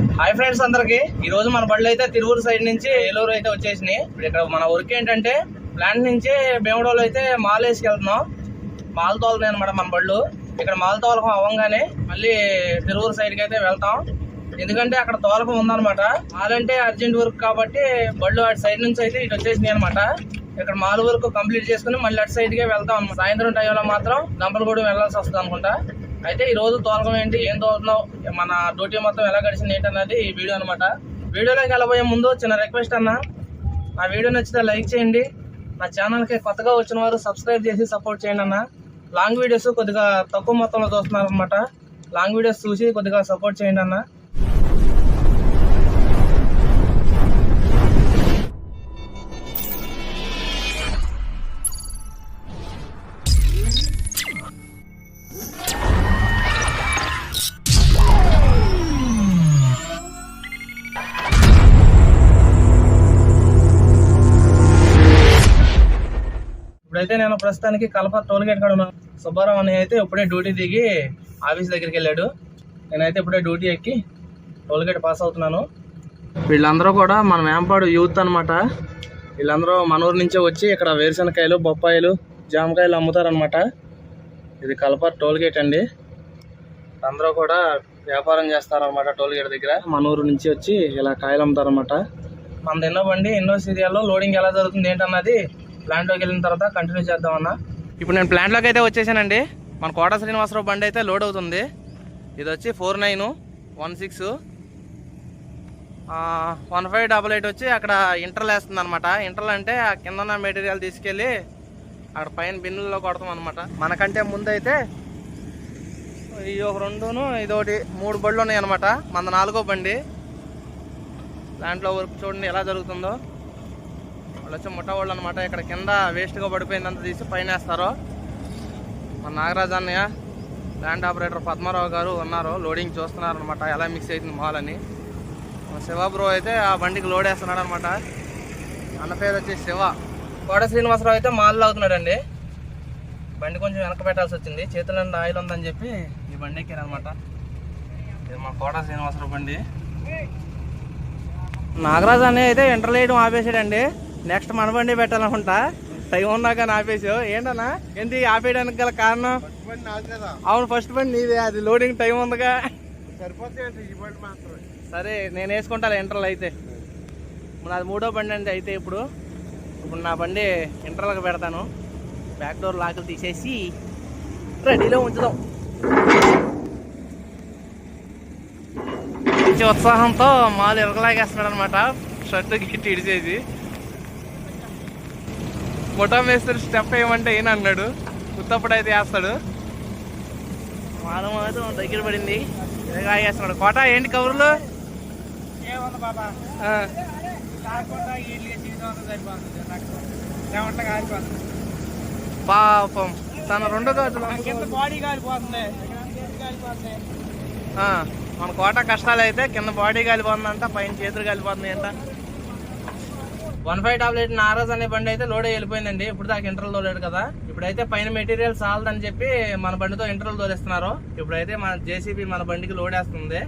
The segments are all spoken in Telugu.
హాయ్ ఫ్రెండ్స్ అందరికి. ఈ రోజు మన బళ్ళు అయితే తిరువురు సైడ్ నుంచి ఏలూరు అయితే వచ్చేసినాయి. ఇప్పుడు ఇక్కడ మన వర్క్ ఏంటంటే ప్లాంట్ నుంచి భీమడోలు అయితే మాల్ వేసుకెళ్తున్నాం. మాల్ తోలనే అనమాట మన బళ్ళు ఇక్కడ మాల్ తోలకం అవ్వగానే మళ్ళీ తిరువురు సైడ్కి అయితే వెళ్తాం. ఎందుకంటే అక్కడ తోలకం ఉందనమాట మాల్ అంటే అర్జెంట్ వర్క్ కాబట్టి బళ్ళు అటు సైడ్ నుంచి అయితే ఇటు వచ్చేసినాయి అనమాట ఇక్కడ మాల్ వర్క్ కంప్లీట్ చేసుకుని మళ్ళీ అటు సైడ్కే వెళ్తాం సాయంత్రం టైంలో మాత్రం దంపలగూడెం వెళ్ళాల్సి వస్తుంది అనుకుంటా. అయితే ఈ రోజు తోలకం ఏంటి? ఏం తోలుతున్నావు? మన డ్యూటీ మొత్తం ఎలా గడిచింది ఏంటన్నది ఈ వీడియో అనమాట వీడియోలోకి వెళ్ళబోయే ముందు చిన్న రిక్వెస్ట్ అన్న. నా వీడియో నచ్చితే లైక్ చేయండి. నా ఛానల్కి కొత్తగా వచ్చిన వారు సబ్స్క్రైబ్ చేసి సపోర్ట్ చేయండి అన్న. లాంగ్ వీడియోస్ కొద్దిగా తక్కువ మొత్తంలో చూస్తున్నారు అనమాట లాంగ్ వీడియోస్ చూసి కొద్దిగా సపోర్ట్ చేయండి అన్న. అయితే నేను ప్రస్తుతానికి కలప టోల్ గేట్ కాడ ఉన్నాను. సుబ్బారావు అన్నయ్య అయితే ఇప్పుడే డ్యూటీ దిగి ఆఫీస్ దగ్గరికి వెళ్ళాడు. నేనైతే ఇప్పుడే డ్యూటీ ఎక్కి టోల్ గేట్ పాస్ అవుతున్నాను. వీళ్ళందరూ కూడా మన వేంపాడు యూత్ అనమాట వీళ్ళందరూ మన ఊరు నుంచే వచ్చి ఇక్కడ వేరుశనకాయలు బొప్పాయిలు జామకాయలు అమ్ముతారనమాట ఇది కలప టోల్ గేట్ అండి. అందరూ కూడా వ్యాపారం చేస్తారనమాట టోల్ గేట్ దగ్గర. మన ఊరు నుంచి వచ్చి ఇలా కాయలు అమ్ముతారనమాట మన ఎన్నో బండి ఎన్నో సీరియాల్లో లోడింగ్ ఎలా జరుగుతుంది ఏంటన్నది ప్లాంట్లోకి వెళ్ళిన తర్వాత కంటిన్యూ చేద్దామన్నా. ఇప్పుడు నేను ప్లాంట్లోకి అయితే వచ్చేసానండి. మన కోట శ్రీనివాసరావు బండి అయితే లోడ్ అవుతుంది. ఇది వచ్చి four nine one six. One five double eight వచ్చి అక్కడ ఇంటర్లు వేస్తుంది అనమాట ఇంటర్లు అంటే ఆ కింద మెటీరియల్ తీసుకెళ్ళి అక్కడ పైన బిన్నుల్లో కొడతాం అనమాట మనకంటే ముందు అయితే ఈ ఒక రెండును ఇది ఒకటి మూడు బళ్ళు ఉన్నాయి అనమాట మన నాలుగో బండి. దాంట్లో వర్క్ చూడండి ఎలా జరుగుతుందో. వాళ్ళు వచ్చి ముఠా వాళ్ళు అనమాట ఇక్కడ కింద వేస్ట్గా పడిపోయిందంతా తీసి పైన వేస్తారు. మన నాగరాజు అన్నయ్య ల్యాండ్ ఆపరేటర్ పద్మారావు గారు ఉన్నారు. లోడింగ్ చూస్తున్నారు అనమాట ఎలా మిక్స్ అవుతుంది మాల్ అని. శివబ్రో అయితే ఆ బండికి లోడ్ వేస్తున్నాడు అనమాట అన్న పేరు వచ్చి శివ. కోట శ్రీనివాసరావు అయితే మాల్లో అవుతున్నాడండి. బండి కొంచెం వెనక పెట్టాల్సి వచ్చింది. చేతుల ఆయిల్ ఉందని చెప్పి ఈ బండి ఎక్కారనమాట ఇది మా కోట శ్రీనివాసరావు బండి. నాగరాజు అనే అయితే ఇంటర్ వేయడం ఆపేసాడండి నెక్స్ట్ మన బండి పెట్టాలనుకుంటా. టైం ఉన్నా కానీ ఆపేసావు. ఏంటన్నా? ఏంటి ఆపేయడానికి గల కారణం? అవును ఫస్ట్ బండి నీదే. అది లోడింగ్ టైం ఉందిగా. సరే నేను వేసుకుంటా ఇంటర్లు అయితే. ఇప్పుడు నాది మూడో బండి అండి అయితే ఇప్పుడు ఇప్పుడు నా బండి ఇంటర్లకు పెడతాను. బ్యాక్ డోర్ లాకులు తీసేసి రెడీలో ఉంచుదాం. మంచి ఉత్సాహంతో మాలు ఎరగలాగేస్తున్నాడు అనమాట షర్ట్ గిట్టి ఇడిచేసి ముఠా మేస్త్రి స్టెప్ వేయమంటే ఏం అన్నాడు. ఉత్తప్పుడు అయితే వేస్తాడు. అయితే దగ్గర పడింది. వేస్తున్నాడు. కోట ఏంటి కబుర్లు? ఏమంటే పాపం? తన రెండో గాజులు కింద బాడీ కాలిపోతుంది చేతి కాలిపోతుంది ఆ, మన కోట కష్టాలు అయితే కింద బాడీ కాలిపోతుందంట పైన చేతులు కాలిపోతుంది అంట వన్ ఫైవ్ టాబ్లెట్ నారాజ్ అనే బండి అయితే లోడే వెళ్ళిపోయిందండి. ఇప్పుడు దాకా ఇంటర్వల్ తోలేడు కదా. ఇప్పుడైతే పైన మెటీరియల్ చాలదని చెప్పి మన బండితో ఇంటర్వల్ తోలేస్తున్నారు. ఇప్పుడైతే మన జేసీబీ మన బండికి లోడేస్తుంది.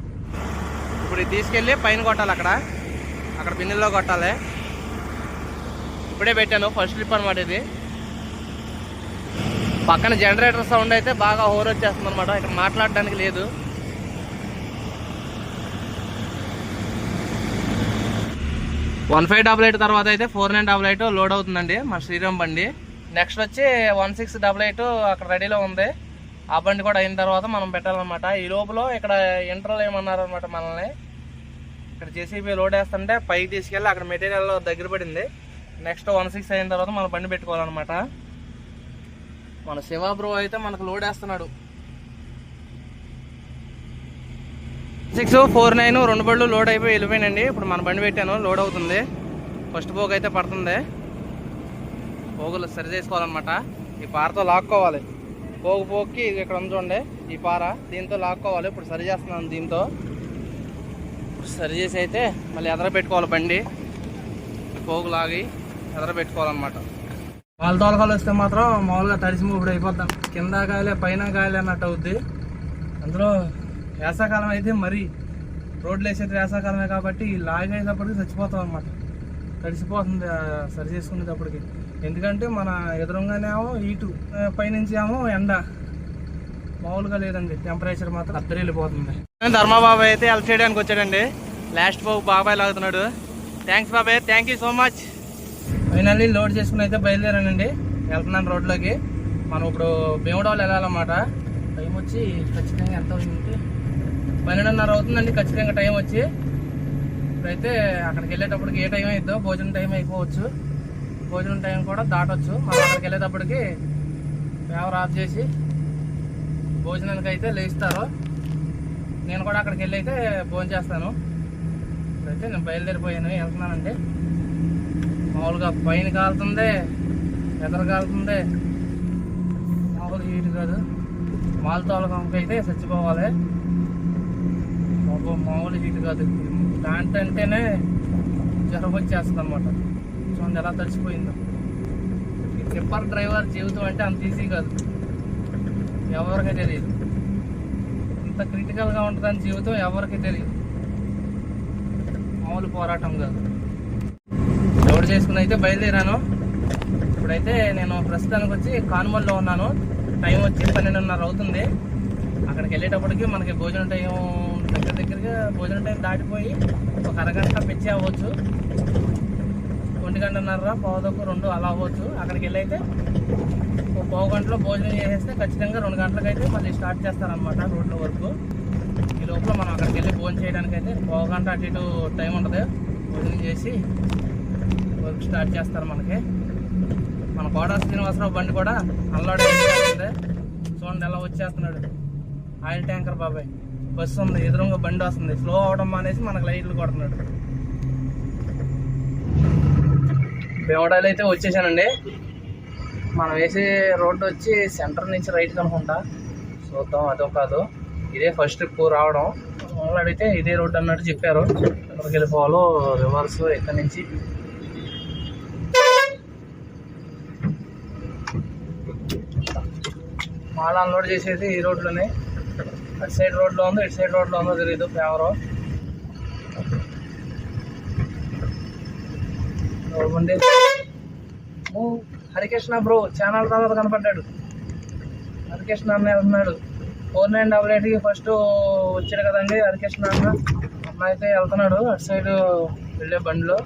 ఇప్పుడు ఇది తీసుకెళ్ళి పైన కొట్టాలి అక్కడ. అక్కడ బిన్నెల్లో కొట్టాలి. ఇప్పుడే పెట్టాను ఫస్ట్ ట్రిప్ అనమాట ఇది. పక్కన జనరేటర్ సౌండ్ అయితే బాగా హోర్ వచ్చేస్తుంది అనమాట ఇక్కడ మాట్లాడడానికి లేదు. వన్ ఫైవ్ డబల్ ఎయిట్ తర్వాత అయితే four nine double eight load అవుతుందండి మన శ్రీరామ్ బండి. నెక్స్ట్ వచ్చి వన్ సిక్స్ డబల్ ఎయిట్ అక్కడ రెడీలో ఉంది. ఆ బండి కూడా అయిన తర్వాత మనం పెట్టాలన్నమాట. ఈ లోపల ఇక్కడ ఇంటర్లో ఏమన్నారు అనమాట మనల్ని? ఇక్కడ జేసీబీ లోడ్ వేస్తుంటే పైకి తీసుకెళ్ళి అక్కడ మెటీరియల్ దగ్గర పడింది. నెక్స్ట్ వన్ సిక్స్ అయిన తర్వాత మనం బండి పెట్టుకోవాలన్నమాట. మన శివా బ్రో అయితే మనకు లోడ్ వేస్తున్నాడు. సిక్స్ ఫోర్ నైన్ రెండు బళ్ళు లోడ్ అయిపోయి వెళ్ళిపోయినండి ఇప్పుడు మన బండి పెట్టాను లోడ్ అవుతుంది. ఫస్ట్ పోగు అయితే పడుతుంది. పోగులు సరి చేసుకోవాలన్నమాట. ఈ పారతో లాక్కోవాలి. పోగు పోగుకి ఇది ఇక్కడ ఉంది చూడండి ఈ పార. దీంతో లాక్కోవాలి. ఇప్పుడు సరి చేస్తున్నాను దీంతో. ఇప్పుడు సరి చేసి అయితే మళ్ళీ ఎదర పెట్టుకోవాలి బండి. పోగు లాగి ఎదర పెట్టుకోవాలన్నమాట. వాళ్ళ తోలకాలు వస్తే మాత్రం మామూలుగా తడిసి మూపుడు అయిపోతాం. కింద కాయలే పైన కాయలే అన్నట్టు అవుద్ది. అందులో వేసాకాలం అయితే మరి రోడ్లు వేసేది వేసాకాలమే కాబట్టి లాగేటప్పటికి చచ్చిపోతాం అనమాట తడిసిపోతుంది సరి చేసుకునేటప్పటికి. ఎందుకంటే మన ఎదురుగానేమో ఇటు పైనుంచి ఏమో ఎండ. మామూలుగా లేదండి టెంపరేచర్ మాత్రం అద్దరు వెళ్ళిపోతుంది. ధర్మాబాబాయ్ అయితే హెల్ప్ చేయడానికి వచ్చాడండి. లాస్ట్ బాబు బాబాయ్ లాగుతున్నాడు థ్యాంక్స్ బాబాయ్ thank you so much finally load చేసుకుని అయితే బయలుదేరానండి. వెళ్తున్నాను రోడ్లోకి. మనం ఇప్పుడు భీమడోలు వెళ్ళాలన్నమాట. టైం వచ్చి ఖచ్చితంగా ఎంత అవుతుంది పన్నెండున్నర అవుతుందండి ఖచ్చితంగా టైం వచ్చి. ఇప్పుడైతే అక్కడికి వెళ్ళేటప్పటికి ఏ టైం అయిద్దో భోజనం టైం అయిపోవచ్చు. భోజనం టైం కూడా దాటొచ్చు. మనం అక్కడికి వెళ్ళేటప్పటికి ఫేవర్ ఆఫ్ చేసి భోజనానికి అయితే లేస్తారు. నేను కూడా అక్కడికి వెళ్ళి అయితే భోజనం చేస్తాను. ఇప్పుడైతే నేను బయలుదేరిపోయాను వెళ్తున్నానండి. మామూలుగా పైన కాలుతుంది ఎదర కాలుతుంది. మామూలు హీట్ కాదు. మాల్ తోలకంకి అయితే చచ్చిపోవాలి. బాబు మామూలు హీట్ కాదు. ప్యాంట్ అంటేనే జ్వరం వచ్చేస్తుంది అనమాట చూడండి ఎలా తడిచిపోయిందో ఈ టిప్పర్ డ్రైవర్ జీవితం అంటే అంత ఈజీ కాదు. ఎవరికి తెలియదు. ఇంత క్రిటికల్గా ఉంటుందని జీవితం ఎవరికి తెలియదు. మామూలు పోరాటం కాదు. లోడ్ చేసుకుని అయితే బయలుదేరాను. ఇప్పుడైతే నేను ప్రస్తుతానికి వచ్చి కాన్మల్లో ఉన్నాను. టైం వచ్చి పన్నెండున్నర అవుతుంది. అక్కడికి వెళ్ళేటప్పటికి మనకి భోజనం టైం దగ్గర దగ్గరగా భోజనం టైం దాటిపోయి ఒక అరగంట పెంచి అవ్వచ్చు. ఒంటి గంటన్నర పావుదొక్క రెండు అలా అవ్వచ్చు. అక్కడికి వెళ్ళి అయితే ఒక పావు గంటలో భోజనం చేసేస్తే ఖచ్చితంగా రెండు గంటలకు అయితే మళ్ళీ స్టార్ట్ చేస్తారనమాట రోడ్ల వరకు. ఈ లోపల మనం అక్కడికి వెళ్ళి భోజనం చేయడానికి అయితే పావు గంట అటు ఇటు టైం ఉంటుంది. భోజనం చేసి వర్క్ స్టార్ట్ చేస్తారు మనకి. మన కోడా శ్రీనివాసరావు బండి కూడా అల్లాడే చూడండి ఎలా వచ్చేస్తున్నాడు. ఆయిల్ ట్యాంకర్ బాబాయ్. బస్సు ఉంది ఎదురుగా బండి వస్తుంది. స్లో అవడం మానేసి మనకు లైట్లు కొడుతున్నాడు. బేవడాలు అయితే వచ్చేసానండి. మనం వేసే రోడ్డు వచ్చి సెంటర్ నుంచి రైట్ కనుకుంటా. చూద్దాం అదో కాదు. ఇదే ఫస్ట్ ట్రిప్ రావడం. వాళ్ళు అడిగితే ఇదే రోడ్డు అన్నట్టు చెప్పారు. ఎక్కడికి వెళ్ళిపోవాలో రివర్స్ ఇక్కడ నుంచి. మాల్ అన్లోడ్ చేసేది ఈ రోడ్లోనే. అటు సైడ్ రోడ్లో ఉందో ఇటు సైడ్ రోడ్లో ఉందో తెలియదు ఫేవరు ఉండే హరికృష్ణ బ్రో ఛానల్ తర్వాత కనపడ్డాడు. హరికృష్ణ అన్న వెళ్తున్నాడు. ఫోర్ నైన్ డబల్ ఎయిట్కి ఫస్ట్ వచ్చాడు కదండి హరికృష్ణ అన్న. అన్న అయితే వెళ్తున్నాడు అటు సైడ్ వెళ్ళే బండిలో.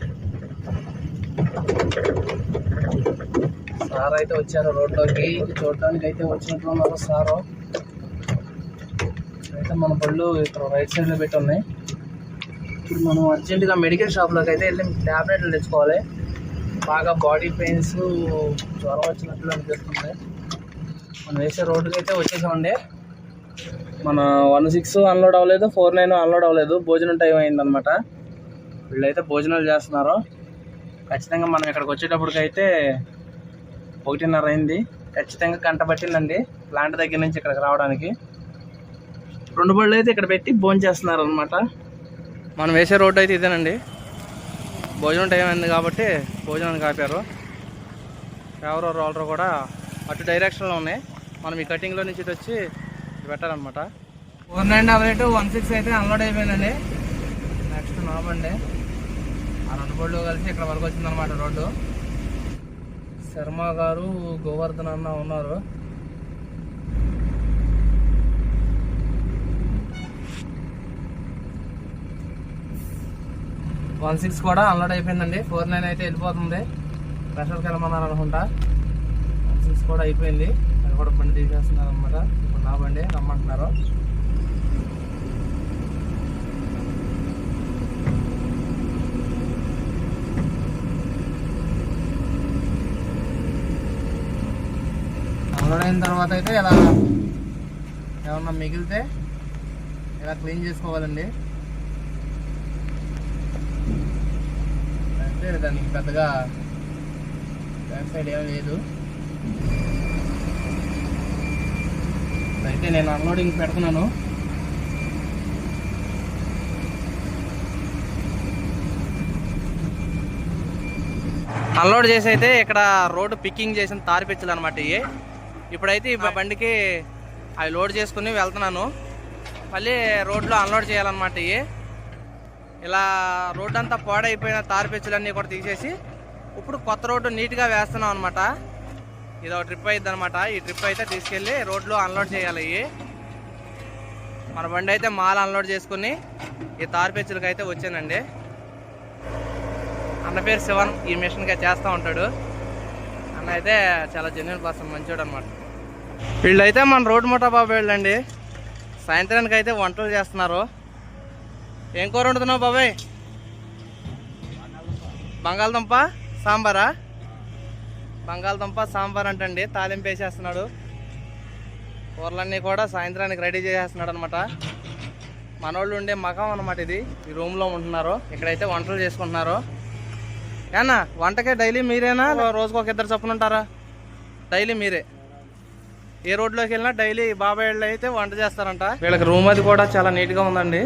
సార్ అయితే వచ్చారు రోడ్లోకి. చూడటానికి అయితే వచ్చినట్లు ఉన్నారు సారు. అయితే మన బళ్ళు ఇక్కడ రైట్ సైడ్లో పెట్టి ఉన్నాయి. ఇప్పుడు మనం అర్జెంటుగా మెడికల్ షాప్లోకి అయితే వెళ్ళి ట్యాబ్లెట్లు తెచ్చుకోవాలి. బాగా బాడీ పెయిన్స్ జ్వరం వచ్చినట్లు అనిపిస్తుంది. మనం వేసే రోడ్డుకి అయితే వచ్చేసామండి. మన వన్ సిక్స్ అన్లోడ్ అవ్వలేదు ఫోర్ నైన్ అన్లోడ్ అవ్వలేదు. భోజనం టైం అయిందనమాట వీళ్ళైతే భోజనాలు చేస్తున్నారు. ఖచ్చితంగా మనం ఇక్కడికి వచ్చేటప్పటికైతే ఒకటిన్నర అయింది. ఖచ్చితంగా గంట పట్టిందండి. ప్లాంట్ దగ్గర నుంచి ఇక్కడికి రావడానికి. రెండు బళ్ళు అయితే ఇక్కడ పెట్టి భోజనం చేస్తున్నారు అనమాట మనం వేసే రోడ్డు అయితే ఇదేనండి. భోజనం టైం అయింది కాబట్టి భోజనానికి ఆపారు. ఎవరో రోలర్ కూడా అటు డైరెక్షన్లో ఉన్నాయి. మనం ఈ కటింగ్లో నుంచి ఇటు వచ్చి పెట్టాలన్నమాట. One nine double eight one six అయితే అన్లోడ్ అయిపోయిందండి. నెక్స్ట్ నామండి ఆ రెండు బళ్ళు కలిసి ఇక్కడ వరకు వచ్చిందనమాట రోడ్డు. శర్మ గారు గోవర్ధన్ అన్న ఉన్నారు. వన్ సిక్స్ కూడా అన్లోడ్ అయిపోయిందండి. ఫోర్ నైన్ అయితే వెళ్ళిపోతుంది. ప్రెషర్కి వెళ్ళమన్నారు అనుకుంటా వన్ సిక్స్ కూడా అయిపోయింది. అది కూడా బండి తీసేస్తున్నారు అనమాట ఇప్పుడు నా బండి రమ్మంటున్నారు. అన్లోడ్ అయిన తర్వాత అయితే ఇలా ఏమన్నా మిగిలితే ఇలా క్లీన్ చేసుకోవాలండి? అంటే దానికి పెద్దగా బ్యాక్ సైడ్ ఏం లేదు. అయితే నేను అన్లోడింగ్ పెడుతున్నాను. అన్లోడ్ చేసి అయితే ఇక్కడ రోడ్డు పిక్కింగ్ చేసిన తారిపిచ్చలు అనమాట ఇవి. ఇప్పుడైతే ఈ బండికి అవి లోడ్ చేసుకుని వెళ్తున్నాను. మళ్ళీ రోడ్లో అన్లోడ్ చేయాలన్నమాట ఇవి. ఇలా రోడ్డు అంతా పాడైపోయిన తారు పెచ్చులన్నీ కూడా తీసేసి ఇప్పుడు కొత్త రోడ్డు నీట్గా వేస్తున్నాం అనమాట ఇది ఒక ట్రిప్ అయింది అనమాట ఈ ట్రిప్ అయితే తీసుకెళ్ళి రోడ్లో అన్లోడ్ చేయాలి. ఇవి మన బండి అయితే మాల్ అన్లోడ్ చేసుకుని ఈ తారు పెచ్చులకి అయితే వచ్చానండి. అన్న పేరు శివన్. ఈ మిషన్గా చేస్తూ ఉంటాడు. అన్న అయితే చాలా జెన్యున్ పర్సన్ మంచోడు అనమాట వీళ్ళైతే మన రోడ్డు ముఠా బాబు వీళ్ళండి. సాయంత్రానికి అయితే వంటలు చేస్తున్నారు. ఏం కూర వండుతున్నావు బాబాయ్? బంగాళదుంప సాంబారా? బంగాళదుంప సాంబార్ అంటండి. తాలింపు వేసేస్తున్నాడు. కూరలన్నీ కూడా సాయంత్రానికి రెడీ చేసేస్తున్నాడు అనమాట మనోళ్ళు ఉండే మకం అనమాట ఇది. ఈ రూమ్లో ఉంటున్నారు. ఇక్కడైతే వంటలు చేసుకుంటున్నారు. ఏనా వంటకే డైలీ మీరేనా? రోజుకు ఒక ఇద్దరు చొప్పున ఉంటారా? డైలీ మీరే. ఏ రోడ్లోకి వెళ్ళినా డైలీ బాబాయ్ వాళ్ళు అయితే వంట చేస్తారంట. వీళ్ళకి రూమ్ అది కూడా చాలా నీట్గా ఉందండి.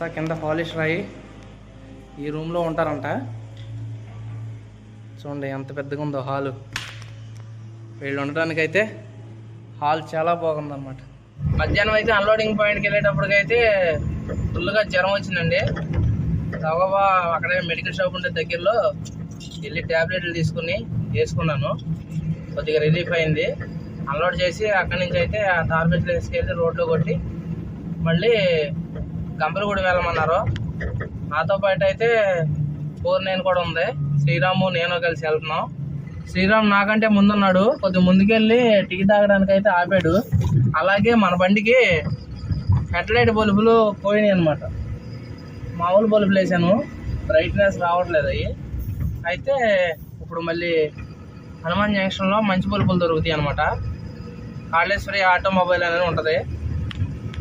అంతా కింద పాలిష్ రాయి. ఈ రూమ్లో ఉంటారంట. చూడండి ఎంత పెద్దగా ఉందో హాలు. వీళ్ళు ఉండడానికి అయితే హాల్ చాలా బాగుందన్నమాట. మధ్యాహ్నం అయితే అన్లోడింగ్ పాయింట్కి వెళ్ళేటప్పటికైతే ఫుల్గా జ్వరం వచ్చిందండి. గబగబా అక్కడే మెడికల్ షాప్ ఉండే దగ్గరలో వెళ్ళి ట్యాబ్లెట్లు తీసుకుని వేసుకున్నాను. కొద్దిగా రిలీఫ్ అయింది. అన్లోడ్ చేసి అక్కడి నుంచి అయితే ఆ తార్బెట్లు వేసుకెళ్ళి రోడ్లో కొట్టి మళ్ళీ గంపలగూడ వెళ్ళమన్నారు. నాతో పాటు అయితే ఫోర్ నైన్ కూడా ఉంది. శ్రీరాము నేను కలిసి వెళ్తున్నాం. శ్రీరామ్ నాకంటే ముందున్నాడు. కొద్ది ముందుకెళ్ళి టీ తాగడానికి అయితే ఆపాడు. అలాగే మన బండికి హెడ్లైట్ బల్బులు పోయినాయి అనమాట మామూలు బల్బులు వేసాను. బ్రైట్నెస్ రావట్లేదు అవి. అయితే ఇప్పుడు మళ్ళీ హనుమాన్ జంక్షన్లో మంచి బల్బులు దొరుకుతాయి అనమాట కాళేశ్వరి ఆటోమొబైల్ అనేది ఉంటుంది.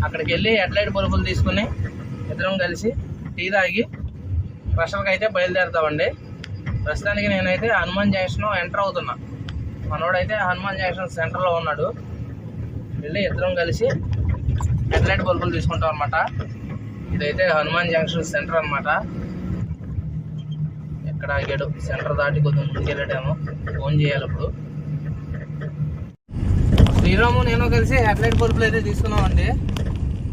అక్కడికి వెళ్ళి హెడ్లైట్ బల్బులు తీసుకుని ఇద్దరం కలిసి టీ తాగి ప్రశ్నలకు అయితే బయలుదేరుతామండి. ప్రస్తుతానికి నేనైతే హనుమాన్ జంక్షన్ ఎంటర్ అవుతున్నా. మనోడైతే హనుమాన్ జంక్షన్ సెంటర్లో ఉన్నాడు. వెళ్ళి ఇద్దరం కలిసి హెడ్లైట్ బల్బులు తీసుకుంటాం అనమాట ఇదైతే హనుమాన్ జంక్షన్ సెంటర్ అనమాట ఎక్కడ ఆగాడు? సెంటర్ దాటి కొద్దిగా ముందుకెళ్ళాడేమో. ఫోన్ చేయాలి అప్పుడు శ్రీరాము నేను కలిసి హెడ్లైట్ బల్బులు అయితే తీసుకున్నామండి.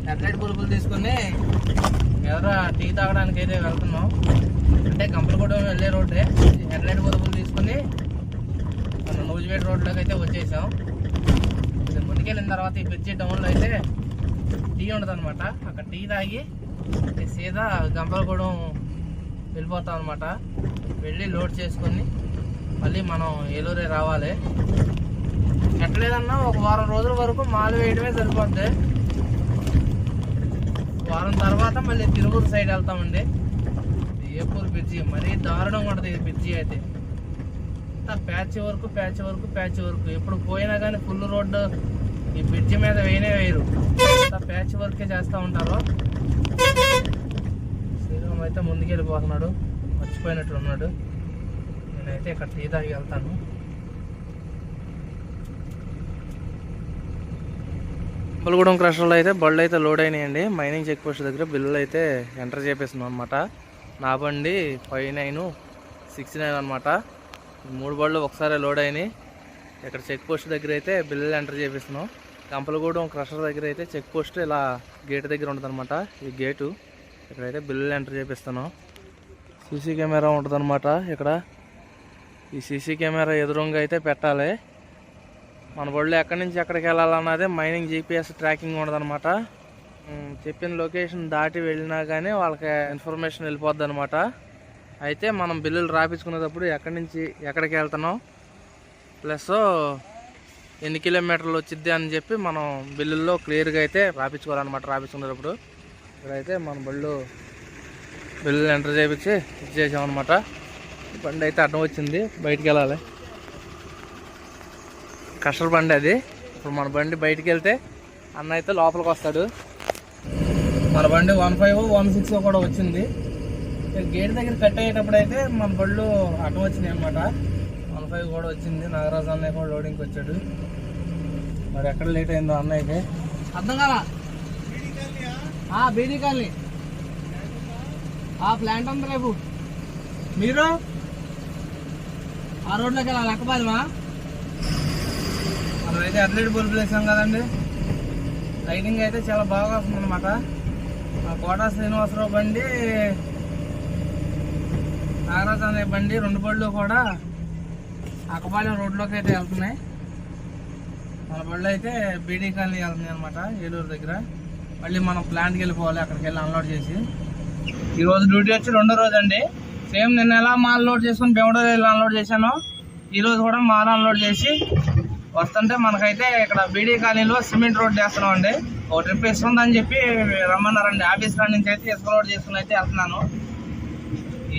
హెడ్లైట్ బల్బులు తీసుకుని ఎవరో టీ తాగడానికి అయితే వెళ్తున్నాం. అంటే కంపలగూడెం వెళ్ళే రోడ్డే. హెడ్లైట్ బల్బులు తీసుకుని మన నూజివేడ్ రోడ్లోకి అయితే వచ్చేసాం. ముందుకెళ్ళిన తర్వాత ఈ బ్రిడ్జి టౌన్లో అయితే టీ ఉండదు అనమాట అక్కడ టీ తాగి సీదా గంపలగూడెం వెళ్ళిపోతాం అనమాట వెళ్ళి లోడ్ చేసుకొని మళ్ళీ మనం ఏలూరే రావాలి. ఎట్లేదన్నా ఒక వారం రోజుల వరకు మాలు వేయడమే సరిపోద్ది. వారం తర్వాత మళ్ళీ తిరుపూరు సైడ్ వెళ్తామండి. ఏపూర్ బ్రిడ్జి మరీ దారుణం ఉంటుంది ఇది బ్రిడ్జి అయితే. ప్యాచ్ వరకు ప్యాచ్ వరకు ప్యాచ్ వరకు. ఎప్పుడు పోయినా కానీ ఫుల్ రోడ్డు ఈ బ్రిడ్జి మీద వేయనే వేయరు. ప్యాచ్ వర్కే చేస్తూ ఉంటారు. శ్రీరామ్ అయితే ముందుకెళ్ళిపోతున్నాడు. మర్చిపోయినట్టు ఉన్నాడు. నేనైతే ఇక్కడ టీ తాగి వెళ్తాను. బుల్గూడెం క్రషర్లో అయితే బళ్ళు అయితే లోడ్ అయినాయండి. మైనింగ్ చెక్ పోస్ట్ దగ్గర బిల్లులు అయితే ఎంటర్ చేపిస్తున్నాం అనమాట నా బండి ఫైవ్ నైన్ సిక్స్ నైన్ అనమాట మూడు బళ్ళు ఒకసారి లోడ్ అయినాయి. ఇక్కడ చెక్ పోస్ట్ దగ్గర అయితే బిల్లులు ఎంటర్ చేపిస్తున్నాం. కంపలగూడెం క్రషర్ దగ్గర అయితే చెక్ పోస్ట్ ఇలా గేట్ దగ్గర ఉంటుంది ఈ గేటు ఇక్కడైతే బిల్లులు ఎంటర్ చేపిస్తున్నాం. సీసీ కెమెరా ఉంటుంది ఇక్కడ. ఈ సీసీ కెమెరా ఎదురుగా అయితే పెట్టాలి. మన బళ్ళు ఎక్కడి నుంచి ఎక్కడికి వెళ్ళాలన్నదే మైనింగ్ జీపీఎస్ ట్రాకింగ్ ఉండదన్నమాట. చెప్పిన లొకేషన్ దాటి వెళ్ళినా కానీ వాళ్ళకి ఇన్ఫర్మేషన్ వెళ్ళిపోద్ది అనమాట అయితే మనం బిల్లులు రాపించుకునేటప్పుడు ఎక్కడి నుంచి ఎక్కడికి వెళ్తున్నాం? ప్లస్ ఎన్ని కిలోమీటర్లు వచ్చిద్ది అని చెప్పి మనం బిల్లుల్లో క్లియర్గా అయితే రాపించుకోవాలన్నమాట రాపించుకునేటప్పుడు. ఇక్కడైతే మన బళ్ళు బిల్లులు ఎంటర్ చేయించి ఇచ్చేసామన్నమాట బండి అయితే అడ్డం వచ్చింది. బయటికి వెళ్ళాలి. కష్టల బండి అది. ఇప్పుడు మన బండి బయటికి వెళ్తే అన్న అయితే లోపలికి వస్తాడు. మన బండి వన్ ఫైవ్ వన్ సిక్స్ కూడా వచ్చింది. గేట్ దగ్గర కట్ అయ్యేటప్పుడు అయితే మన బళ్ళు అటు వచ్చినాయి అనమాట వన్ ఫైవ్ కూడా వచ్చింది. నాగరాజు అన్నయ్య కూడా లోడింగ్కి వచ్చాడు. మరి ఎక్కడ లేట్ అయిందో అన్నయ్యకి అర్థం కదా బీడీ కాలనీ. ప్లాంట్ ఉంది రేపు. మీరు? ఆ రోడ్లోకి వెళ్ళాలి. ఎక్కబాదమా ఇప్పుడైతే అథ్లెట్ బల్బులు వేసాం కదండి? లైటింగ్ అయితే చాలా బాగా వస్తుంది అనమాట శ్రీనివాసరావు బండి నాగరాజు అనే బండి రెండు బళ్ళు కూడా అక్కపాలెం రోడ్లోకి అయితే వెళ్తున్నాయి. మన బళ్ళు అయితే బీడీ కాలనీ వెళ్తున్నాయి అనమాట ఏలూరు దగ్గర. మళ్ళీ మనం ప్లాంట్కి వెళ్ళిపోవాలి అక్కడికి వెళ్ళి అన్లోడ్ చేసి. ఈరోజు డ్యూటీ వచ్చి రెండో రోజు అండి. సేమ్ నిన్న ఎలా మాల్ లోడ్ చేసుకుని బెంగళూరు వెళ్ళి అన్లోడ్ చేశాను ఈరోజు కూడా మాల్ అన్లోడ్ చేసి వస్తుంటే మనకైతే ఇక్కడ బీడీ కాలనీలో సిమెంట్ రోడ్ చేస్తున్నాం అండి ఒక ట్రిప్ ఇస్తుందని చెప్పి రమ్మన్నారండి. ఆఫీస్ కాడ నుంచి అయితే ఇసుక రోడ్ చేసుకుని అయితే వెళ్తున్నాను.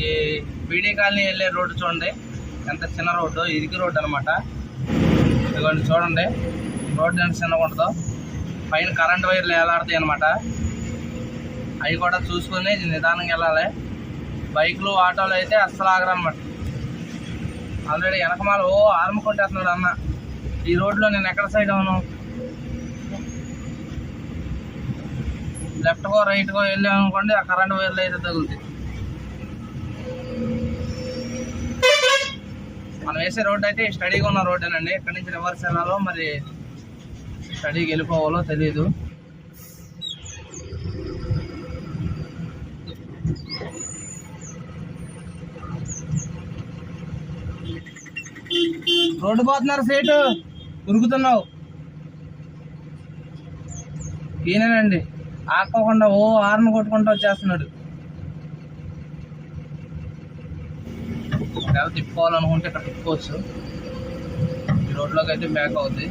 ఈ బీడీ కాలనీ వెళ్ళే రోడ్డు చూడండి. ఎంత చిన్న రోడ్డు ఇరికి రోడ్డు అనమాట ఇదిగోండి చూడండి. రోడ్డు ఎంత చిన్నగా ఉంటుందో. పైన కరెంట్ వైర్లు వేలాడతాయి అనమాట అవి కూడా చూసుకొని నిదానంగా వెళ్ళాలి. బైక్లు ఆటోలు అయితే అస్సలు ఆగరనమాట ఆల్రెడీ వెనకమాల ఓ ఆర్మ కొట్టేస్తున్నాడు అన్న. ఈ రోడ్లో నేను ఎక్కడ సైడ్ అవును లెఫ్ట్కో రైట్కో వెళ్ళాము అనుకోండి ఆ కరెంట్ వైర్లు అయితే తగులుతాయి. మనం వేసే రోడ్ అయితే స్టడీగా ఉన్న రోడ్డేనండి. ఎక్కడి నుంచి రివర్స్ వెళ్ళాలో మరి స్టడీకి వెళ్ళిపోవాలో తెలియదు రోడ్డు పోతున్నారు సీటు. ఉరుకుతున్నావు. ఈయనండి ఆకోకుండా ఓ ఆరును కొట్టుకుంటూ వచ్చేస్తున్నాడు. ఎవరు తిప్పుకోవాలనుకుంటే ఇక్కడ తిప్పుకోవచ్చు. ఈ రోడ్లోకి అయితే బ్యాక్ అవుద్ది.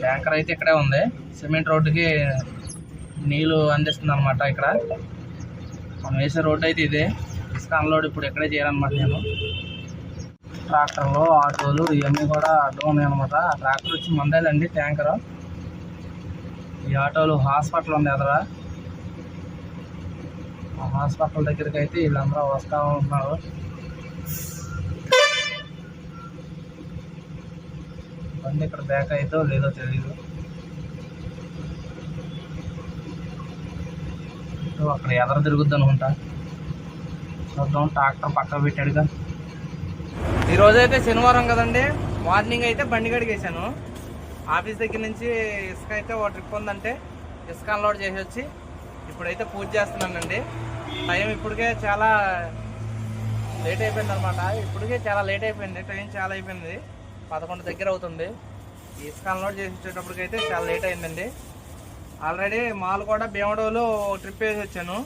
ట్యాంకర్ అయితే ఇక్కడే ఉంది. సిమెంట్ రోడ్డుకి నీళ్ళు అందిస్తుంది అనమాట ఇక్కడ. మనం వేసే రోడ్డు అయితే ఇదే. అన్లోడ్ ఇప్పుడు ఎక్కడే చేయాలన్నమాట నేను. ట్రాక్టర్లు ఆటోలు ఇవన్నీ కూడా అడ్డం ఉన్నాయి అనమాట ట్రాక్టర్ వచ్చి మందేలండి ట్యాంకర్. ఈ ఆటోలు హాస్పిటల్ ఉంది ఎదరా. ఆ హాస్పిటల్ దగ్గరికి అయితే వీళ్ళందరూ వస్తూ ఉంటున్నారు. బండి ఇక్కడ బ్యాక్ అయితే లేదో తెలియదు అక్కడ ఎదర తిరుగుద్ది అనుకుంటా. చూద్దాం ట్రాక్టర్ పక్కన పెట్టాడుగా. ఈరోజు అయితే శనివారం కదండి. మార్నింగ్ అయితే బండి గడిగేసాను ఆఫీస్ దగ్గర నుంచి ఇసుక అయితే ఒక ట్రిప్ ఉందంటే ఇసుక అన్లోడ్ చేసి వచ్చి ఇప్పుడైతే పూజ చేస్తున్నానండి. టైం ఇప్పటికే చాలా లేట్ అయిపోయింది అనమాట ఇప్పటికే చాలా లేట్ అయిపోయింది. టైం చాలా అయిపోయింది. పదకొండు దగ్గర అవుతుంది. ఇసుక అన్లోడ్ చేసి వచ్చేటప్పటికైతే చాలా లేట్ అయిందండి. ఆల్రెడీ మాల్ కూడా భీమడోలు ట్రిప్ వేసి వచ్చాను.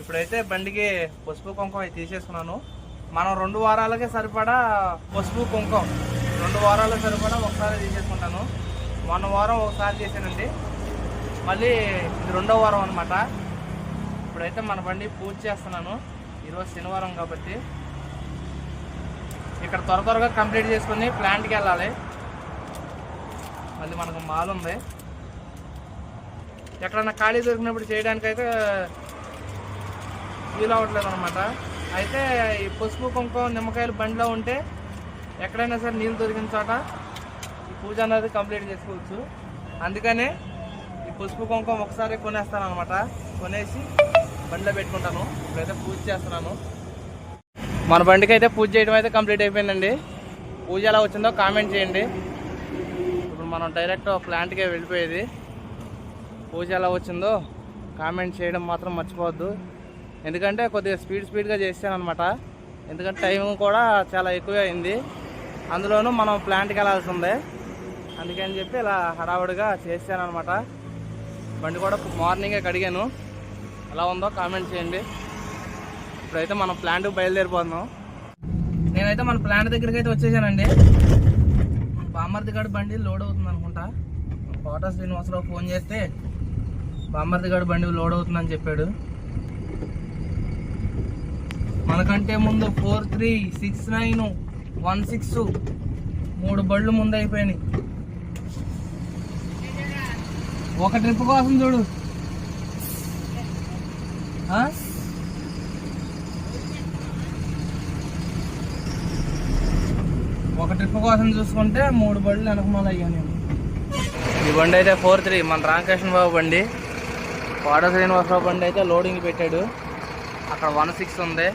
ఇప్పుడైతే బండికి పసుపు కుంకం అవి తీసేసుకున్నాను. మనం రెండు వారాలకే సరిపడా పసుపు కుంకం రెండు వారాలకు సరిపడా ఒకసారి తీసేసుకుంటాను. వన్ వారం ఒకసారి చేశానండి మళ్ళీ ఇది రెండో వారం అనమాట ఇప్పుడైతే మన బండి పూజ చేస్తున్నాను. ఈరోజు శనివారం కాబట్టి. ఇక్కడ త్వర త్వరగా కంప్లీట్ చేసుకుని ప్లాంట్కి వెళ్ళాలి. మళ్ళీ మనకు మాల్ ఉంది. ఎక్కడన్నా ఖాళీ దొరికినప్పుడు చేయడానికైతే వీలు అవ్వట్లేదు అనమాట అయితే ఈ పసుపు కుంకుమ నిమ్మకాయలు బండిలో ఉంటే ఎక్కడైనా సరే నీళ్ళు దొరికిన చోట ఈ పూజ అనేది కంప్లీట్ చేసుకోవచ్చు. అందుకనే ఈ పసుపు కుంకుమ ఒకసారి కొనేస్తాను అనమాట కొనేసి బండిలో పెట్టుకుంటాను. ఇప్పుడైతే పూజ చేస్తున్నాను. మన బండికి అయితే పూజ చేయడం అయితే కంప్లీట్ అయిపోయిందండి. పూజ ఎలా వచ్చిందో కామెంట్ చేయండి. ఇప్పుడు మనం డైరెక్ట్ ప్లాంట్కే వెళ్ళిపోయేది. పూజ ఎలా వచ్చిందో కామెంట్ చేయడం మాత్రం మర్చిపోవద్దు. ఎందుకంటే కొద్దిగా స్పీడ్ స్పీడ్గా చేశాను అనమాట ఎందుకంటే టైం కూడా చాలా ఎక్కువ అయింది. అందులోనూ మనం ప్లాంట్కి వెళ్ళాల్సి ఉంది. అందుకని చెప్పి ఇలా హడావుడిగా చేశాను అనమాట బండి కూడా మార్నింగే కడిగాను. ఎలా ఉందో కామెంట్ చేయండి. ఇప్పుడైతే మనం ప్లాంట్కి బయలుదేరిపోతున్నాం. నేనైతే మన ప్లాంట్ దగ్గరికి అయితే వచ్చేసానండి. బామ్మర్ది బండి లోడ్ అవుతుంది అనుకుంటా. కోట శ్రీనివాసరావు ఫోన్ చేస్తే బామ్మర్ది బండి లోడ్ అవుతుందని చెప్పాడు. మనకంటే ముందు four three six nine one six మూడు బళ్ళు ముందు అయిపోయినాయి ఒక ట్రిప్ కోసం చూడు. ఒక ట్రిప్ కోసం చూసుకుంటే మూడు బళ్ళు వెనకమాల అయ్యా నేను. ఈ బండి అయితే ఫోర్ త్రీ. మన రామకృష్ణ బాబు బండి. వాడ శ్రీనివాసరావు బండి అయితే లోడింగ్ పెట్టాడు. అక్కడ వన్ సిక్స్ ఉంది.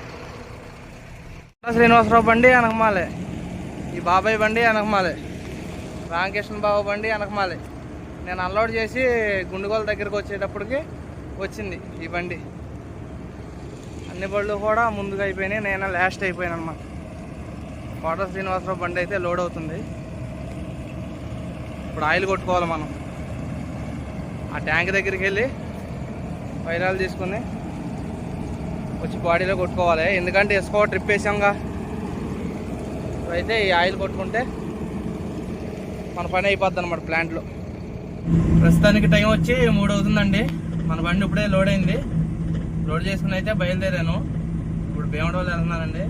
శ్రీనివాసరావు బండి వెనకమాలే ఈ బాబాయ్ బండి వెనకమాలే రామకృష్ణ బాబు బండి అనకమాలే. నేను అన్లోడ్ చేసి గుండుగోల దగ్గరకు వచ్చేటప్పటికి వచ్చింది ఈ బండి. అన్ని బళ్ళు కూడా ముందుగా అయిపోయినాయి నేను లాస్ట్ అయిపోయాను అనమాట కోట శ్రీనివాసరావు బండి అయితే లోడ్ అవుతుంది. ఇప్పుడు ఆయిల్ కొట్టుకోవాలి మనం. ఆ ట్యాంక్ దగ్గరికి వెళ్ళి వైరాలు తీసుకుని వచ్చి బాడీలో కొట్టుకోవాలి. ఎందుకంటే వేసుకో ట్రిప్ వేసాంగా. అయితే ఈ ఆయిల్ కొట్టుకుంటే మన పని అయిపోద్ది అనమాట ప్లాంట్లో. ప్రస్తుతానికి టైం వచ్చి మూడు అవుతుందండి. మన బండి ఇప్పుడే లోడ్ అయింది. లోడ్ చేసుకుని అయితే బయలుదేరాను. ఇప్పుడు భీమడోలు వెళ్తున్నానండి.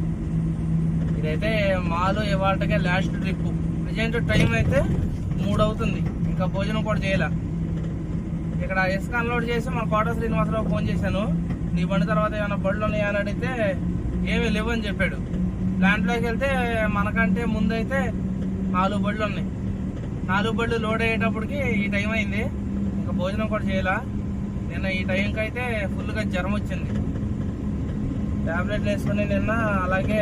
ఇదైతే మాలు ఇవాళకే లాస్ట్ ట్రిప్ ప్రజెంట్ టైం అయితే మూడు అవుతుంది. ఇంకా భోజనం కూడా చేయాల. ఇక్కడ ఇసుక అన్లోడ్ చేసి మన కోట శ్రీనివాసరావు ఫోన్ చేశాను. నీ బండి తర్వాత ఏమైనా బళ్ళు ఉన్నాయా అని అడిగితే ఏమీ లేవని చెప్పాడు. ప్లాంట్లోకి వెళ్తే మనకంటే ముందైతే నాలుగు బళ్ళు ఉన్నాయి నాలుగు బళ్ళు లోడ్ అయ్యేటప్పటికి ఈ టైం అయింది. ఇంకా భోజనం కూడా చేయాల? నిన్న ఈ టైంకి అయితే ఫుల్గా జ్వరం వచ్చింది. ట్యాబ్లెట్లు వేసుకుని నిన్న అలాగే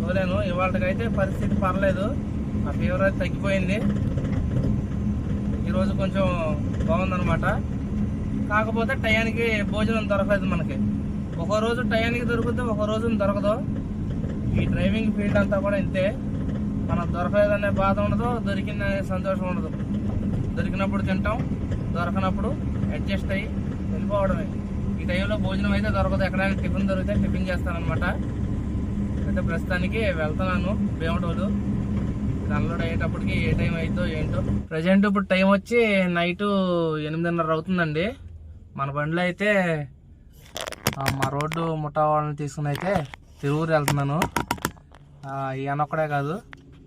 తోలేను. ఇవాళకైతే పరిస్థితి పర్లేదు. ఆ ఫీవర్ అయితే తగ్గిపోయింది. ఈరోజు కొంచెం బాగుందన్నమాట. కాకపోతే టయానికి భోజనం దొరకలేదు మనకి. ఒక రోజు టయానికి దొరుకుతుంది ఒక రోజు దొరకదు ఈ డ్రైవింగ్ ఫీల్డ్ అంతా కూడా ఇంతే. మనం దొరకలేదనే బాధ ఉండదు దొరికిందనే సంతోషం ఉండదు. దొరికినప్పుడు తింటాం దొరకనప్పుడు అడ్జస్ట్ అయ్యి వెళ్ళిపోవడమే. ఈ టైంలో భోజనం అయితే దొరకదు. ఎక్కడైనా టిఫిన్ దొరికితే టిఫిన్ చేస్తానన్నమాట. అయితే ప్రస్తుతానికి వెళ్తున్నాను భీమటోలు. అన్లోడ్ అయ్యేటప్పటికి ఏ టైం అవుతుందో ఏంటో. ప్రజెంట్ ఇప్పుడు టైం వచ్చి నైట్ ఎనిమిదిన్నర అవుతుందండి. మన బండిలో అయితే మా రోడ్డు ముఠా వాళ్ళని తీసుకుని అయితే తిరువురు వెళ్తున్నాను. ఈయన ఒక్కడే కాదు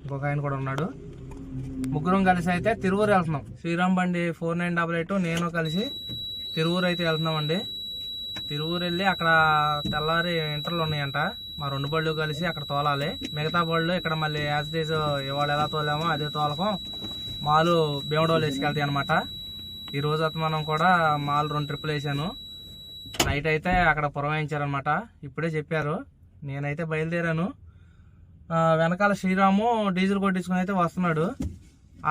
ఇంకొక ఆయన కూడా ఉన్నాడు. ముగ్గురం కలిసి అయితే తిరువురు వెళ్తున్నాం. శ్రీరామ్ బండి ఫోర్ నైన్ డబల్ ఎయిట్ నేను కలిసి తిరువురు అయితే వెళ్తున్నామండి. తిరువురు వెళ్ళి అక్కడ తెల్లారి ఇంటర్లు ఉన్నాయంట. మా రెండు బళ్ళు కలిసి అక్కడ తోలాలి. మిగతా బళ్ళు ఇక్కడ మళ్ళీ యాజ్ డేస్ ఇవాళ ఎలా తోలామో అదే తోలకం. మాలు భీమడోలు వేసుకెళ్తాయి అనమాట ఈ రోజు అయితే మనం కూడా మాల్ రెండు ట్రిప్పులు వేసాను. నైట్ అయితే అక్కడ పురమాయించారనమాట ఇప్పుడే చెప్పారు. నేనైతే బయలుదేరాను. వెనకాల శ్రీరాము డీజిల్ కొట్టించుకుని అయితే వస్తున్నాడు.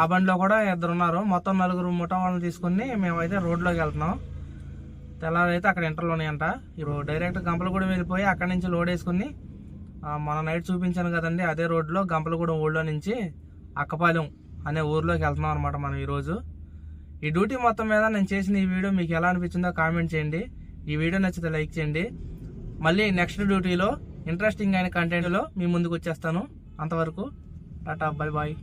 ఆ బండిలో కూడా ఇద్దరు ఉన్నారు మొత్తం నలుగురు ముఠా వాళ్ళని తీసుకుని మేమైతే రోడ్లోకి వెళ్తున్నాం. తెల్లారైతే అక్కడ ఇంటర్లు ఉన్నాయంట. ఇప్పుడు డైరెక్ట్ గంపలగూడెం వెళ్ళిపోయి అక్కడి నుంచి లోడ్ వేసుకుని మన నైట్ చూపించాను కదండి అదే రోడ్లో గంపలగూడెం ఊళ్ళో నుంచి అక్కపాలెం అనే ఊర్లోకి వెళ్తున్నాం అనమాట మనం ఈరోజు. ఈ డ్యూటీ మొత్తం మీద నేను చేసిన ఈ వీడియో మీకు ఎలా అనిపించిందో కామెంట్ చేయండి. ఈ వీడియో నచ్చితే లైక్ చేయండి. మళ్ళీ నెక్స్ట్ డ్యూటీలో ఇంట్రెస్టింగ్ అయిన కంటెంట్లో మీ ముందుకు వచ్చేస్తాను. అంతవరకు టాటా బాయ్ బాయ్.